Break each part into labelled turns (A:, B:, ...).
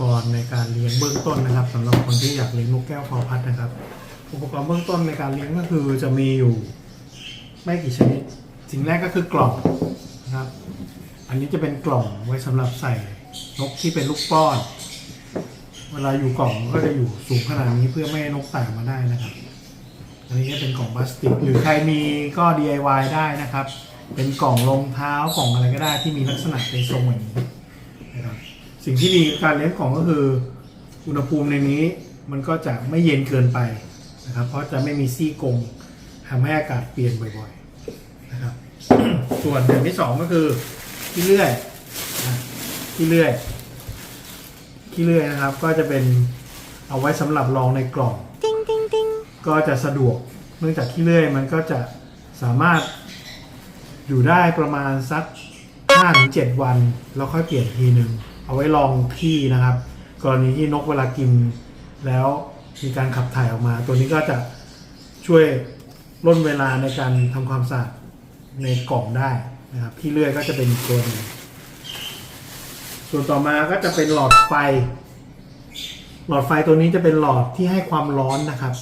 A: กรณ์ในการเลี้ยงเบื้องต้นนะครับสำหรับคนที่อยากเลี้ยงนกแก้วฟอพัดนะครับ อุปกรณ์เบื้องต้นในการเลี้ยงก็คือจะมีอยู่ ไม่กี่ชนิด สิ่งแรกก็คือกล่องนะครับ อันนี้จะเป็นกล่องไว้สำหรับใส่นกที่เป็นลูกป้อน เวลาอยู่กล่องก็จะอยู่สูงขนาดนี้เพื่อไม่ให้นกไต่มาได้นะครับ อันนี้ก็เป็นกล่องพลาสติก หรือใครมีก็ DIY ได้นะครับ เป็นกล่องรองเท้ากล่องอะไรก็ได้ที่มีลักษณะเป็นทรงอย่างนี้ สิ่งที่ดีกับการเลี้ยงกล่องก็คืออุณหภูมิในนี้มันก็จะไม่เย็นเกินไปนะครับ เพราะจะไม่มีซี่กงทำให้อากาศเปลี่ยนบ่อยๆนะครับ ส่วนอย่างที่สองก็คือขี้เลื่อยนะขี้เลื่อยขี้เลื่อยนะครับ ก็จะเป็นเอาไว้สำหรับรองในกล่อง
B: Ding ding ding.
A: ก็จะสะดวกเนื่องจากขี้เลื่อยมันก็จะสามารถอยู่ได้ประมาณสัก5-7วัน แล้วค่อยเปลี่ยนทีหนึ่ง เอาไว้ลองขี้นะครับ กรณีที่นกเวลากินแล้วมีการขับถ่ายออกมา ตัวนี้ก็จะช่วยล่นเวลาในการทำความสะอาดในกล่องได้นะครับขี้เลื่อยก็จะเป็นกตัวนึงส่วนต่อมาก็จะเป็นหลอดไฟ หลอดไฟตัวนี้จะเป็นหลอดที่ให้ความร้อนนะครับ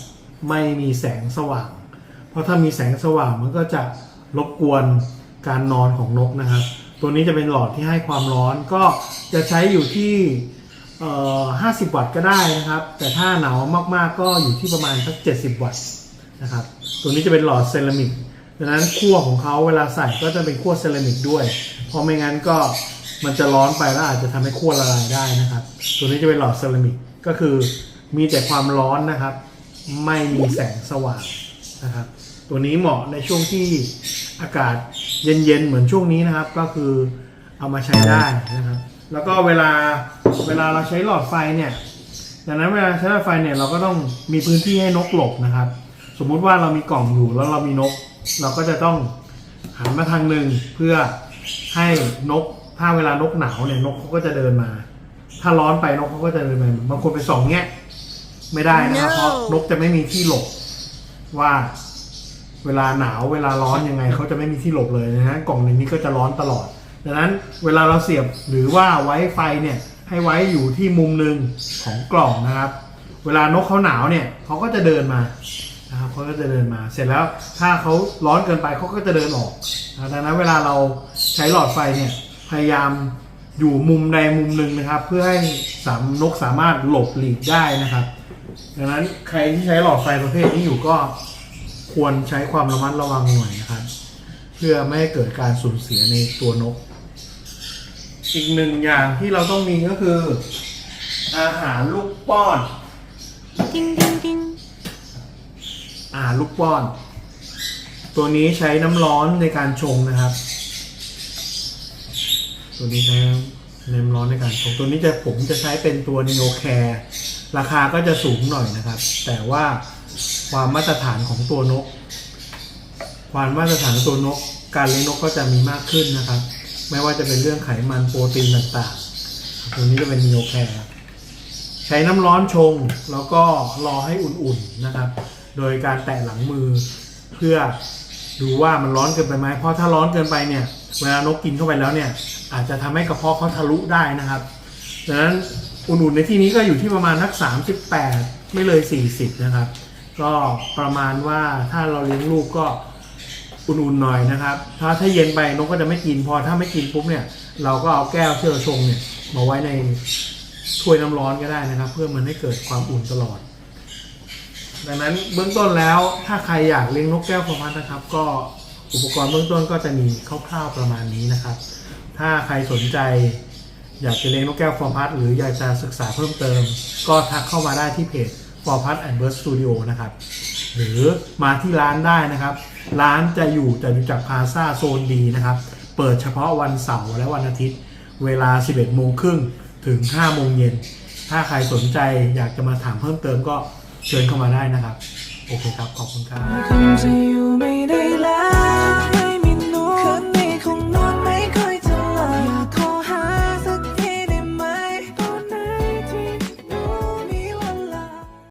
A: ไม่มีแสงสว่าง เพราะถ้ามีแสงสว่างมันก็จะรบกวนการนอนของนกนะครับ ตัวนี้จะเป็นหลอดที่ให้ความร้อนก็จะใช้อยู่ที่50 วัตต์ก็ได้นะครับ แต่ถ้าหนาวมากๆก็อยู่ที่ประมาณสัก 70 วัตต์นะครับ ตัวนี้จะเป็นหลอดเซรามิกดังนั้นขั้วของเขาเวลาใส่ก็จะเป็นขั้วเซรามิกด้วย เพราะไม่งั้นก็มันจะร้อนไปแล้วอาจจะทำให้ขั้วละลายได้นะครับ ตัวนี้จะเป็นหลอดเซรามิกก็คือมีแต่ความร้อนนะครับ ไม่มีแสงสว่างนะครับ ตัวนี้เหมาะในช่วงที่อากาศ เย็นๆเหมือนช่วงนี้นะครับ ก็คือเอามาใช้ได้นะครับ แล้วก็เวลาเวลาเราใช้หลอดไฟเนี่ยดังนั้นเวลาใช้หลอดไฟเนี่ยเราก็ต้องมีพื้นที่ให้นกหลบนะครับ สมมุติว่าเรามีกล่องอยู่แล้วเรามีนก เราก็จะต้องหันมาทางหนึ่งเพื่อให้นกถ้าเวลานกหนาวเนี่ยนกเขาก็จะเดินมา ถ้าร้อนไปนกเขาก็จะเดินมาบางคนไปส่องแงะไม่ได้นะครับ
B: No
A: เพราะนกจะไม่มีที่หลบว่า เวลาหนาวเวลาร้อนยังไงเขาจะไม่มีที่หลบเลยนะฮะกล่องในนี้ก็จะร้อนตลอด ดังนั้นเวลาเราเสียบหรือว่าไว้ไฟเนี่ยให้ไว้อยู่ที่มุมหนึ่งของกล่องนะครับ เวลานกเขาหนาวเนี่ยเขาก็จะเดินมานะครับเขาก็จะเดินมา เสร็จแล้วถ้าเขาร้อนเกินไปเขาก็จะเดินออกนะดังนั้นเวลาเราใช้หลอดไฟเนี่ยพยายามอยู่มุมใดมุมหนึ่งนะครับ เพื่อให้สามนกสามารถหลบหลีกได้นะครับ ดังนั้นใครที่ใช้หลอดไฟประเภทนี้อยู่ก็ ควรใช้ความระมัดระวังหน่อยนะครับ เพื่อไม่ให้เกิดการสูญเสียในตัวนก อีกหนึ่งอย่างที่เราต้องมีก็คือ อาหารลูกป้อน
B: Ding ding ding.
A: อาหารลูกป้อน ตัวนี้ใช้น้ำร้อนในการชงนะครับ ตัวนี้ใช้น้ำร้อนในการชงตัวนี้จะผมจะใช้เป็นตัว Neo Care ราคาก็จะสูงหน่อยนะครับ แต่ว่า ความมาตรฐานของตัวนก ความมาตรฐานตัวนก การเลี้ยงนกก็จะมีมากขึ้นนะครับ ไม่ว่าจะเป็นเรื่องไขมันโปรตีนต่างๆ ตัวนี้จะเป็น Neo Care ใช้น้ำร้อนชงแล้วก็รอให้อุ่นๆนะครับ โดยการแตะหลังมือเพื่อดูว่ามันร้อนเกินไปไหมเพราะถ้าร้อนเกินไปเนี่ย เวลานกกินเข้าไปแล้วเนี่ย อาจจะทำให้กระเพาะเขาทะลุได้นะครับดังนั้นอุ่นๆในที่นี้ก็อยู่ที่ประมาณนัก 38 ไม่เลย 40 นะครับ ก็ประมาณว่าถ้าเราเลี้ยงลูกก็อุ่นๆหน่อยนะครับ ถ้าถ้าเย็นไปนกก็จะไม่กินพอถ้าไม่กินปุ๊บเนี่ย เราก็เอาแก้วที่เราชงเนี่ยมาไว้ในถ้วยน้ำร้อนก็ได้นะครับ เพื่อมันให้เกิดความอุ่นตลอด ดังนั้นเบื้องต้นแล้วถ้าใครอยากเลี้ยงนกแก้วฟอร์มัสนะครับ ก็อุปกรณ์เบื้องต้นก็จะมีคร่าวๆประมาณนี้นะครับ ถ้าใครสนใจอยากจะเลี้ยงนกแก้วฟอร์พัสหรืออยากจะศึกษาเพิ่มเติม ก็ทักเข้ามาได้ที่เพจ ฟอร์พัทแอนด์เบิร์สตูดิโอนะครับ หรือมาที่ร้านได้นะครับ ร้านจะอยู่จะอยู่จากพาซาโซนดีนะครับ เปิดเฉพาะวันเสาร์และวันอาทิตย์ เวลา 11โมงครึ่งถึง 5 โมงเย็น ถ้าใครสนใจอยากจะมาถามเพิ่มเติมก็เชิญเข้ามาได้นะครับ โอเคครับ ขอบคุณครับ